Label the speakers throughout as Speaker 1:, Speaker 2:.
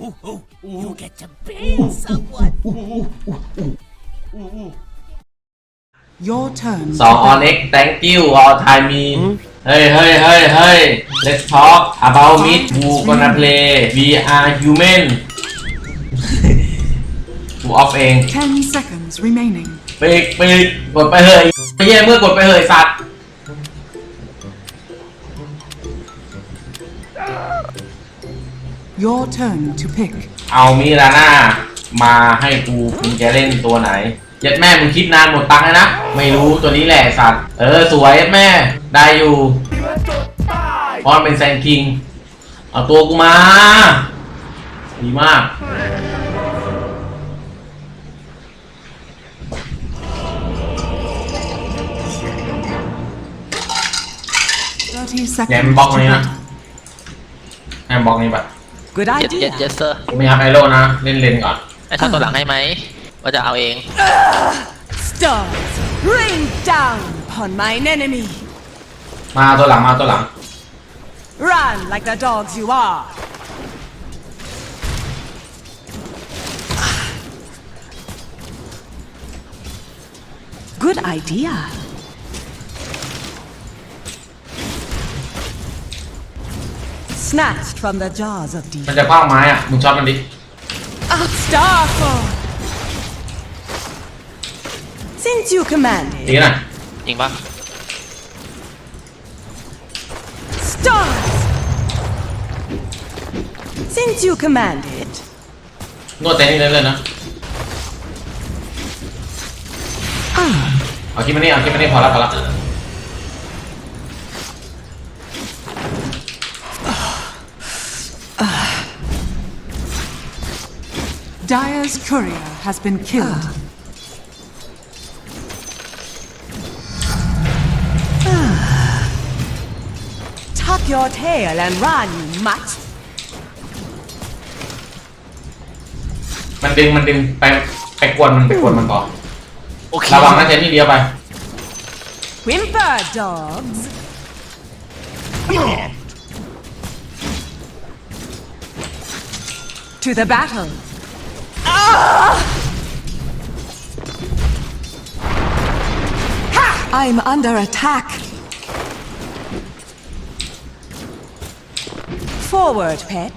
Speaker 1: You get to bang someone.
Speaker 2: Your turn.
Speaker 3: สอง on X thank you all time มีเฮ้ยเฮ้ยเฮ้ยเฮ้ย let's talk about meet who gonna play we are human กูออฟเอง
Speaker 2: Ten seconds remaining.
Speaker 3: ไปอีกไปอีกกดไปเถอะไปเย่เมื่อกดไปเถอะไอ้สัตว์
Speaker 2: Your turn to pick.
Speaker 3: เอามีลาน่ามาให้กูมึงจะเล่นตัวไหน เย็ดแม่มึงคิดนานหมดตังค์เลยนะ ไม่รู้ตัวนี้แหละไอ้สัตว์ เออ สวยเย็ดแม่ได้อยู่พอนเป็นแซงคิง เอาตัวกูมา ดีมาก
Speaker 2: Thirty
Speaker 3: แหนม
Speaker 2: seconds
Speaker 3: บล็อก
Speaker 2: to
Speaker 3: นี้นะ
Speaker 2: battle.
Speaker 3: แหนมบล็อกนี้ปะ
Speaker 2: Good
Speaker 4: เย็ดเย็ด
Speaker 2: idea.
Speaker 4: เย็ดเซอร์
Speaker 3: ไม่ยับไอโรนะ เล่นเลนก่อน
Speaker 4: ไอ้ท่าตัวหลังให้ไหมว่าจะเอาเอง
Speaker 5: Stars, rain down upon mine enemy.
Speaker 3: มาตัวหลังมาตัวหลัง
Speaker 5: Run like the dogs you are. Good idea. Snatched from the jaws of
Speaker 3: มัน
Speaker 5: deep.
Speaker 3: จะคว้างไม้อะ มึงช็อตมันดิ
Speaker 5: Starfall. Since you commanded,
Speaker 3: ตีหน่อย
Speaker 4: จริงปะ
Speaker 5: stars. Since you commanded,
Speaker 3: นวดเต็นนี่เล่นเลยนะ เอาคิดมานี่เอาคิดมานี่พอแล้วพอแล้ว
Speaker 2: Dyer's courier has been killed.
Speaker 5: tuck your tail and run, you mutt.
Speaker 3: มันดึงมันดึงไปไปกวนมันไปกวนมันก่อน
Speaker 4: โอเค
Speaker 3: ระวังนะเจนนี่เดียวไป
Speaker 5: Whimper, dogs. to the battle.
Speaker 2: I'm under attack.
Speaker 5: Forward, pet.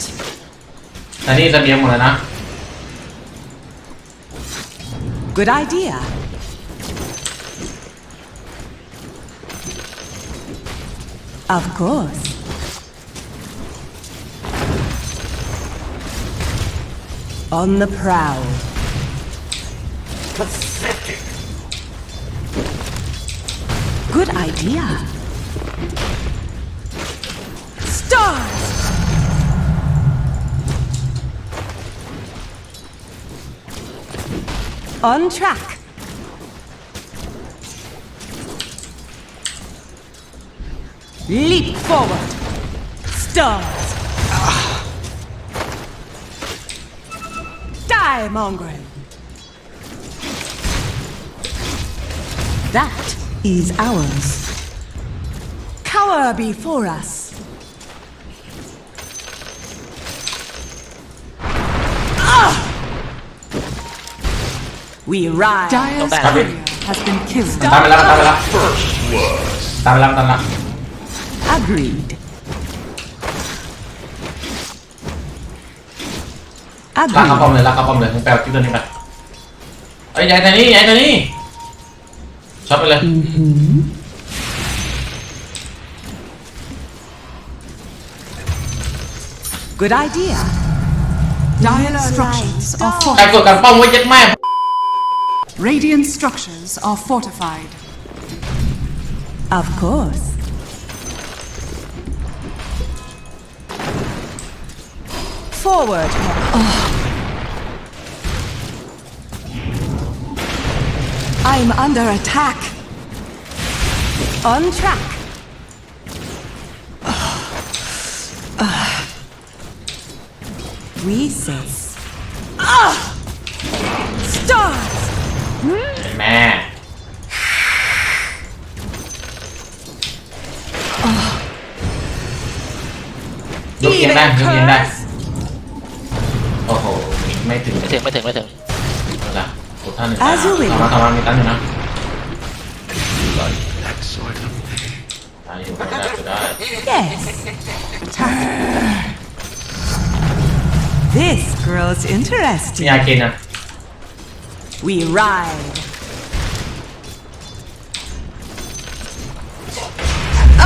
Speaker 3: แต่นี่เสบียงหมดเลยนะ
Speaker 5: Good idea. Of course. On the prowl. Pathetic. Good idea. Stars! On track. Leap forward. Stars. Die, mongrel! That is ours. Cower before us! Ah! We ride.
Speaker 2: Dyer's courier has been killed.
Speaker 3: First blood.
Speaker 5: Agreed.
Speaker 3: ลากเข้า
Speaker 5: Agreed.
Speaker 3: ป้อมเลยลากเข้าป้อมเลยมึงแปลคิดตัวนี้ไปเอ้ยยายตัวนี้ยายตัวนี้ช็อตไปเลย
Speaker 5: Good idea.
Speaker 2: Dire structures are
Speaker 3: ใคร
Speaker 2: fortified.
Speaker 3: กดกันป้อมไว้เย็ดแม่
Speaker 2: Radiant structures are fortified.
Speaker 5: Of course. Forward. Oh.
Speaker 2: I'm under attack.
Speaker 5: On track.
Speaker 3: Oh. Uh. Recess. Ah! Stars. Man. Oh. Look at that. Look. ไม่ถึง
Speaker 4: ไม่ถึงไม่ถึงไม่ถึง
Speaker 3: เอาละกดท่านหนึ่ง
Speaker 5: As you will
Speaker 3: ทำมาทำมามีตั้งอยู่นะได้อยู่ได้ได้
Speaker 5: Yes. This girl's
Speaker 3: มี
Speaker 5: interesting.
Speaker 3: อาเคนนะ
Speaker 5: We ride.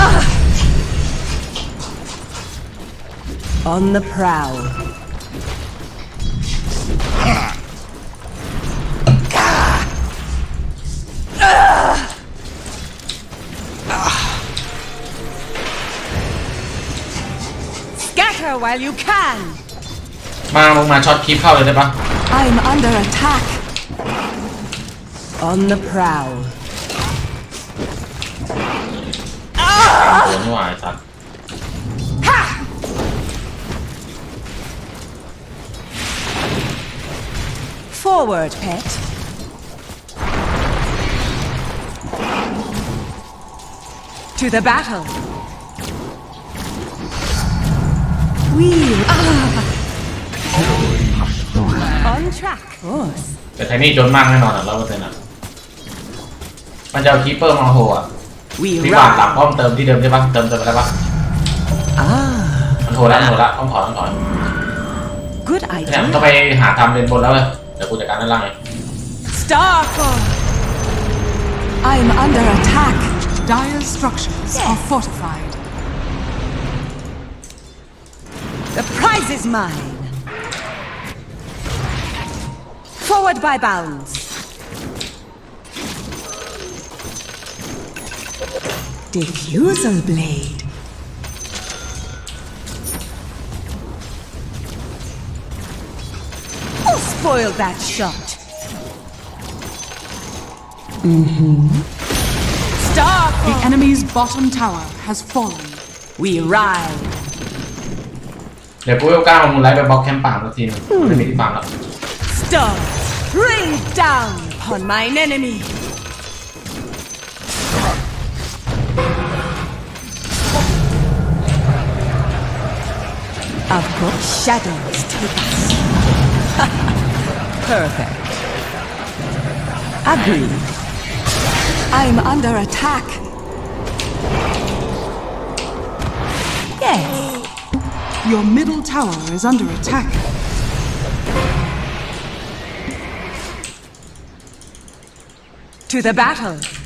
Speaker 5: Ah! On the prowl. Scatter while you can.
Speaker 3: มามึงมาช็อตคลิปเข้าเลยได้ปะ
Speaker 2: I'm under attack.
Speaker 5: On the prowl.
Speaker 3: โดนนี่หว่าไอ้สัตว์
Speaker 5: Forward, pet. To the battle. We are on track. Course.
Speaker 3: แต่ไทนี่จนมากแน่นอนอะร้อยเปอร์เซ็นต์อะ มันจะเอาคีเปอร์มาโหอะ
Speaker 5: We
Speaker 3: พี่หวานหลัง
Speaker 5: ride.
Speaker 3: ป้อมเติมที่เดิมใช่ปะเติมเติมไปได้ปะ
Speaker 5: Ah,
Speaker 3: มันโหแล้วมันโหแล้วต้องถอนต้องถอน
Speaker 5: good
Speaker 3: เนี่ยมันต้อง
Speaker 5: idea.
Speaker 3: ไปหาทำเลนบนแล้วเลย เดี๋ยวกูจัดการด้านล่างเอง
Speaker 5: Starfall.
Speaker 2: I'm under attack. Dire's structures are fortified.
Speaker 5: The prize is mine. Forward by bounds. Diffusal blade. Who spoiled that shot? Mm-hmm.
Speaker 2: The
Speaker 5: Starfall.
Speaker 2: enemy's bottom tower has fallen.
Speaker 5: We ride.
Speaker 3: เดี๋ยวกูเอาก้าวมามูลไลท์ไปบล็อกแคมป์ป่าสักทีนึงไม่มีที่ฟังแล้ว
Speaker 5: Stars, rain down upon mine enemy. Of course, shadows take us. Perfect. Agreed.
Speaker 2: I'm under attack.
Speaker 5: Yes.
Speaker 2: Your middle tower is under attack.
Speaker 5: To the battle.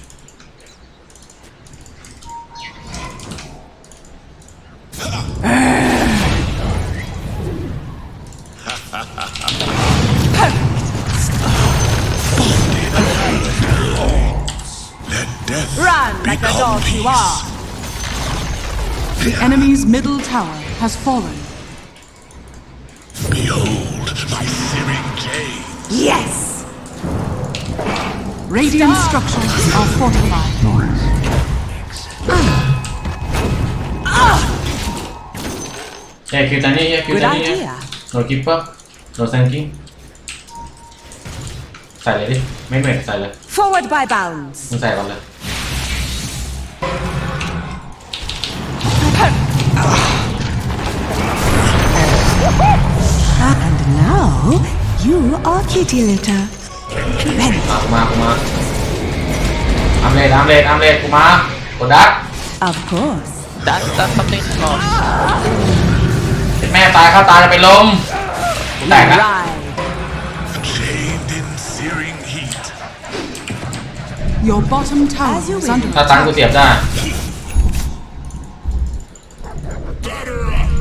Speaker 5: Begog you are!
Speaker 2: The enemy's middle tower has fallen.
Speaker 6: Behold my searing gaze!
Speaker 5: Yes!
Speaker 2: Radiant Stop. structures are fortified.
Speaker 3: Ah. Ah. Yeah, No keep up, no thank you. eh? Make me silent.
Speaker 5: Forward by bounds. No. You are kitty litter. Ready.
Speaker 3: มากูมากูมาอัมเลดอัมเลดอัมเลดกูมากดดัก
Speaker 5: Of course.
Speaker 4: ดันดัน something ก่อน
Speaker 3: แม่ตายเข้าตายจะเป็นลมกูแตกละ
Speaker 5: Ride.
Speaker 6: Chained in searing heat.
Speaker 2: Your bottom tower
Speaker 5: As you
Speaker 2: is
Speaker 5: wish.
Speaker 2: under
Speaker 3: ถ้าตังกู
Speaker 2: attack.
Speaker 3: เสียบได้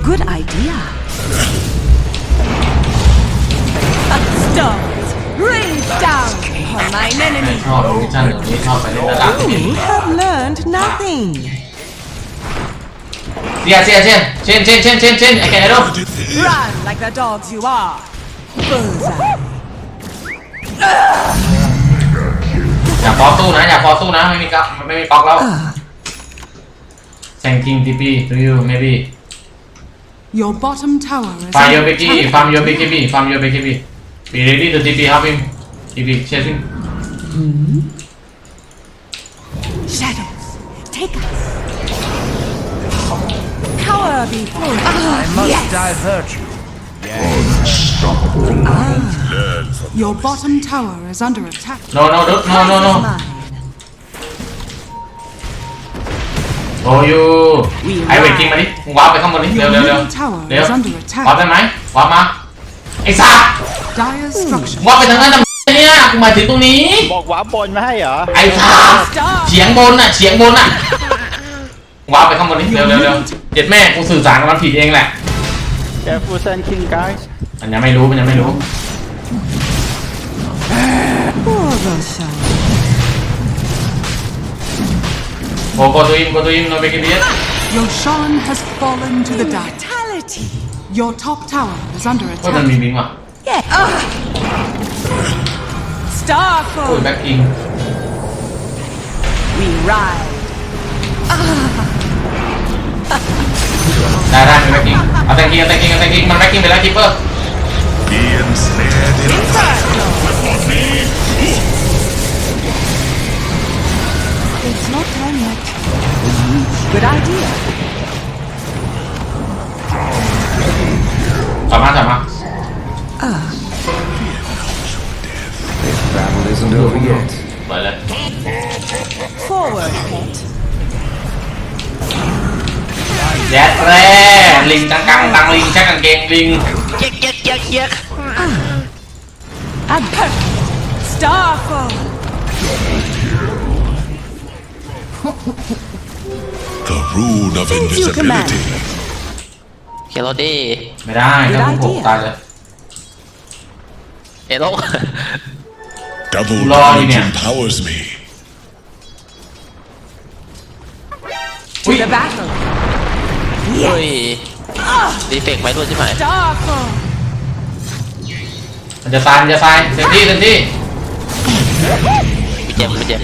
Speaker 5: Good idea. Stars, rain down upon mine
Speaker 3: ไม่
Speaker 5: enemy.
Speaker 3: ชอบมิชชั่นอย่างนี้ชอบไปเล่นระดับนี้
Speaker 5: You have learned nothing.
Speaker 3: เสียเสียเสียเช่นเช่นเช่นเช่นเช่นไอ้แกไอ้ลูก
Speaker 5: Run like the dogs you are. Bullseye.
Speaker 3: อย่าฟอสู้นะอย่าฟอสู้นะไม่มีก๊อกไม่มีก๊อกแล้ว Thanking TP to you maybe
Speaker 2: Your bottom tower is
Speaker 3: Farm your
Speaker 2: under
Speaker 3: BKB
Speaker 2: attack.
Speaker 3: Farm your BKB Farm your BKB Be ready to TP help him TP chasing
Speaker 5: Shadows, take us. Cower before. I must divert you.
Speaker 6: Unstoppable. Learn from
Speaker 2: Your bottom tower is under attack.
Speaker 3: no no no no no no
Speaker 5: Mine.
Speaker 3: โอ้ยูไอเวทจริงมาดิมึงว้าร์ปไปข้างบนนี้เร็วเร็วเร็ว
Speaker 2: Your middle tower
Speaker 3: เร็ว
Speaker 2: is under attack.
Speaker 3: ว้าร์ปได้ไหมว้าร์ปมา ไอ้สัส
Speaker 2: Dire structure.
Speaker 3: ว้าร์ปไปทางนั้นทำไมเนี่ยกูหมายถึงตรงนี้
Speaker 7: บอกว้าบนไม่ให้เหรอ
Speaker 3: ไอ้สัสเฉียงบนน่ะเฉียงบนน่ะว้าร์ปไปข้างบนนี้เร็วเร็วเร็วเจ็ดแม่กูสื่อสารกับมันผิดเองแหละ
Speaker 7: แกฟูเซนคิงไกด์
Speaker 3: มันยังไม่รู้มันยังไม่รู้
Speaker 5: Poor Roshan.
Speaker 3: โกโกตัวอิมโกตัวอิมโนเบกิเบียส
Speaker 2: Your Shan has fallen to the dark.
Speaker 5: Vitality.
Speaker 2: Your top tower is under
Speaker 3: ก็มัน
Speaker 2: attack.
Speaker 3: มีบิงว่ะ
Speaker 5: Yeah.
Speaker 3: Ugh.
Speaker 2: Starfall.
Speaker 3: We're back in.
Speaker 5: We ride.
Speaker 3: Darah, we're back in. Attacking, attacking, attacking. We're back
Speaker 6: in. Bela keeper.
Speaker 5: It's not time yet. Good idea.
Speaker 3: Sama, sama. บมากลับมา
Speaker 8: Battle isn't over yet.
Speaker 3: เปิดเลย
Speaker 5: Forward, pet.
Speaker 3: แยดแร่ลิงกังกังตังลิงแช่กางเกงลิง
Speaker 4: เย็กเย็กเย็กเย็ก
Speaker 5: And perfect. Starfall.
Speaker 6: the rune of
Speaker 5: Thank you, command.
Speaker 6: invisibility.
Speaker 4: เคโรดี้
Speaker 3: ไม่ได้ถ้ามึงโผล่ตายเลย
Speaker 4: เอโร่
Speaker 6: Double
Speaker 3: Lord,
Speaker 6: knowledge
Speaker 3: yeah.
Speaker 6: empowers me.
Speaker 3: อุ้ย
Speaker 5: The battle.
Speaker 4: เฮ้ยดีเฟกต์ไปด้วยใช่ไหม
Speaker 5: Starfall.
Speaker 3: มันจะตายมันจะตายเต็มที่เต็มที่
Speaker 4: ไม่เจ็บไม่เจ็บ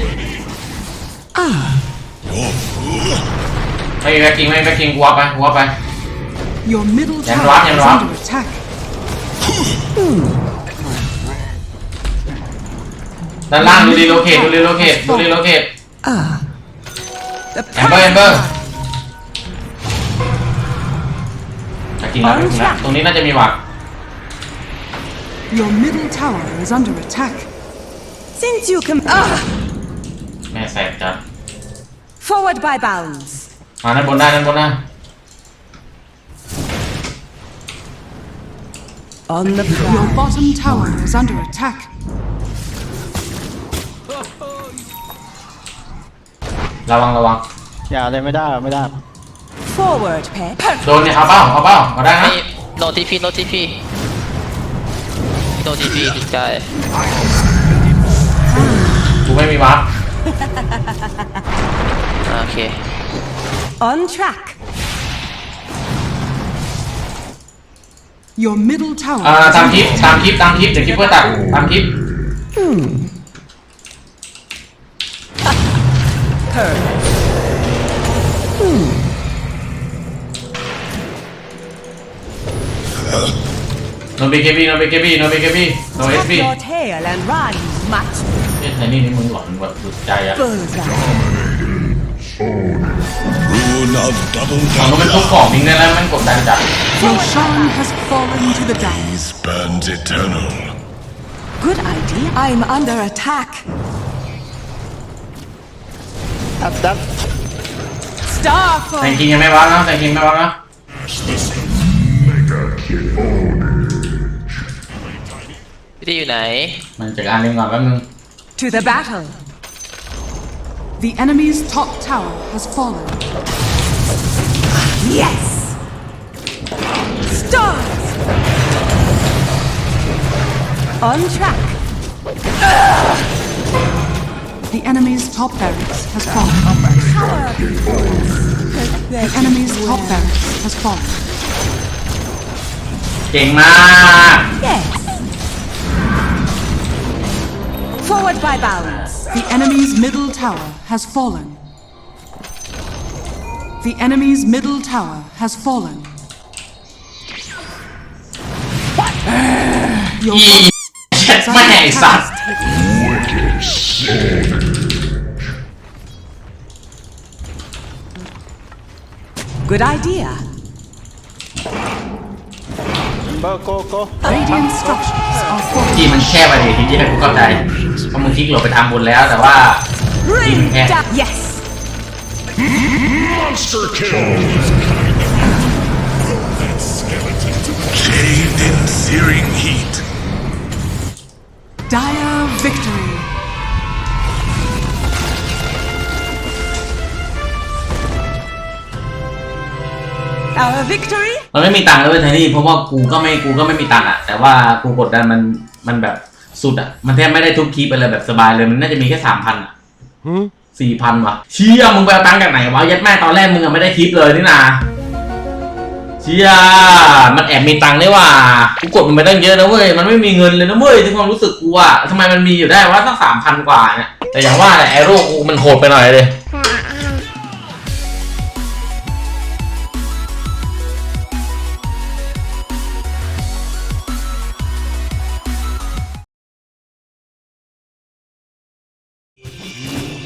Speaker 3: ไม่มีแบ็คกิ้งไม่มีแบ็คกิ้งกูวับไปกูวับไป
Speaker 2: Your middle
Speaker 3: Yan
Speaker 2: tower
Speaker 3: rock, yan
Speaker 2: is
Speaker 3: rock.
Speaker 2: under attack.
Speaker 3: ด้านล่างดูรีโลเคทดูรีโลเคทดูรีโลเคท
Speaker 5: The
Speaker 3: แอมเบอร์แอมเบอร์แบ็คกิ้งแล้วแบ็คกิ้งแล้วตรงนี้น่าจะมีหวัก
Speaker 2: Your middle tower is under attack.
Speaker 5: Since you can. Ah!
Speaker 3: แม่แสบจัด
Speaker 5: Forward by bounds.
Speaker 3: มาด้านบนได้ด้านบนได้
Speaker 5: On the
Speaker 2: Your
Speaker 5: prowl.
Speaker 2: bottom tower is under attack.
Speaker 3: ระวังระวัง
Speaker 7: อย่าเลยไม่ได้ไม่ได้
Speaker 5: Forward, pet.
Speaker 3: โดนเนี่ยเอาเป้าเอาเป้าเอาได้นะ
Speaker 4: ไอ้โดนทีพีโดนทีพีโดนทีพีดีใจ
Speaker 3: กูไม่มีวับ
Speaker 4: โอเค
Speaker 5: On track.
Speaker 2: Your middle tower
Speaker 3: อ่า
Speaker 2: is
Speaker 3: ตาม
Speaker 2: under
Speaker 3: คลิป
Speaker 2: attack.
Speaker 3: ตามคลิปตามคลิปเดี๋ยวคลิปเพื่อตัดตามคลิป โนบีเคบีโนบีเคบีโนบีเคบีโนเอส
Speaker 5: Tap
Speaker 3: บี
Speaker 5: your tail and run, much
Speaker 3: เฮ้ยไอ้นี่นี่มึงหลอนแบบสุดใจอะ
Speaker 5: bullseye.
Speaker 6: Rune of double
Speaker 3: มันก็มันทุก
Speaker 6: down.
Speaker 3: ของทิ้งได้แล้วมันกดดันจัด
Speaker 2: Your Shan has fallen to the dark.
Speaker 6: These burns eternal.
Speaker 5: Good idea. I'm under attack.
Speaker 7: อัพดับ
Speaker 5: Starfall.
Speaker 3: แต่จริงยังไม่วัดนะแต่จริงไม่วัดนะ
Speaker 4: พี่ที่อยู่ไหน
Speaker 3: มันจัดการเรื่องก่อนแป๊บนึง
Speaker 5: To the battle.
Speaker 2: The enemy's top tower has fallen.
Speaker 5: Yes. Stars. On track.
Speaker 2: The enemy's top barracks has fallen. The enemy's top barracks has fallen.
Speaker 3: เก่งมาก
Speaker 5: Yes. Forward by bounds.
Speaker 2: The enemy's middle tower has fallen. The enemy's middle tower has fallen. Your
Speaker 3: อีเช็ดแม่ไอ้สัตว์
Speaker 5: Good idea.
Speaker 7: go go go
Speaker 2: Radiant structures are falling.
Speaker 3: ที่มันแค่ไปเลยทีที่ให้กูเข้าใจเพราะมึงคลิกหลบไปทางบนแล้วแต่ว่าที่มันแค่
Speaker 5: Yes.
Speaker 6: Monster kill. Bathed in searing heat.
Speaker 2: Dire victory.
Speaker 5: Our victory.
Speaker 3: มันไม่มีตังค์เลยเว้ยไทนี่เพราะว่ากูก็ไม่กูก็ไม่มีตังค์อะแต่ว่ากูกดดันมันมันแบบสุดอะมันแทบไม่ได้ทุกคลิปไปเลยแบบสบายเลยมันน่าจะมีแค่สามพันอะสี่พันวะเชี่ยมึงไปเอาตังค์จากไหนวะยัดแม่ตอนแรกมึงอะไม่ได้คลิปเลยนี่นาเชี่ยมันแอบมีตังค์ได้ว่ากูกดมันไปตั้งเยอะนะเว้ยมันไม่มีเงินเลยนะเว้ยที่ความรู้สึกกูอะทำไมมันมีอยู่ได้ว่าตั้งสามพันกว่าเนี่ยแต่อย่างว่าแหละไอโร่กูมันโหดไปหน่อยเลย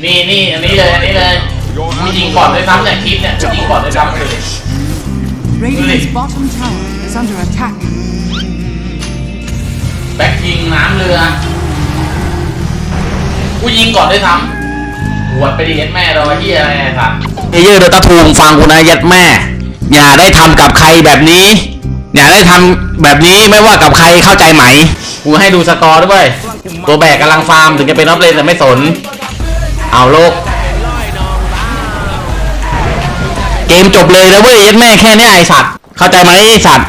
Speaker 3: นี่นี่อันนี้เลยอันนี้เลยกูยิงก่อนด้วยซ้ำจากคลิปเนี่ยกูยิงก่อนด้วยซ้ำเลย
Speaker 2: Radiant's bottom tower is under attack.
Speaker 3: แบ็คยิงน้ำเรือกูยิงก่อนด้วยซ้ำหวดไปดิเย็ดแม่เราที่อะไรไอ้สัตว์เอเยอร์เดอตาทูมฟังกูนะเย็ดแม่ อย่าได้ทำกับใครแบบนี้ อย่าได้ทำแบบนี้ไม่ว่ากับใครเข้าใจไหม กูให้ดูสกอร์ด้วย ตัวแบกกำลังฟาร์มถึงจะเป็นนับเลนแต่ไม่สน เอาโลก เกมจบเลยนะเว้ยยัดแม่แค่เนี้ยไอสัตว์ เข้าใจไหมไอสัตว์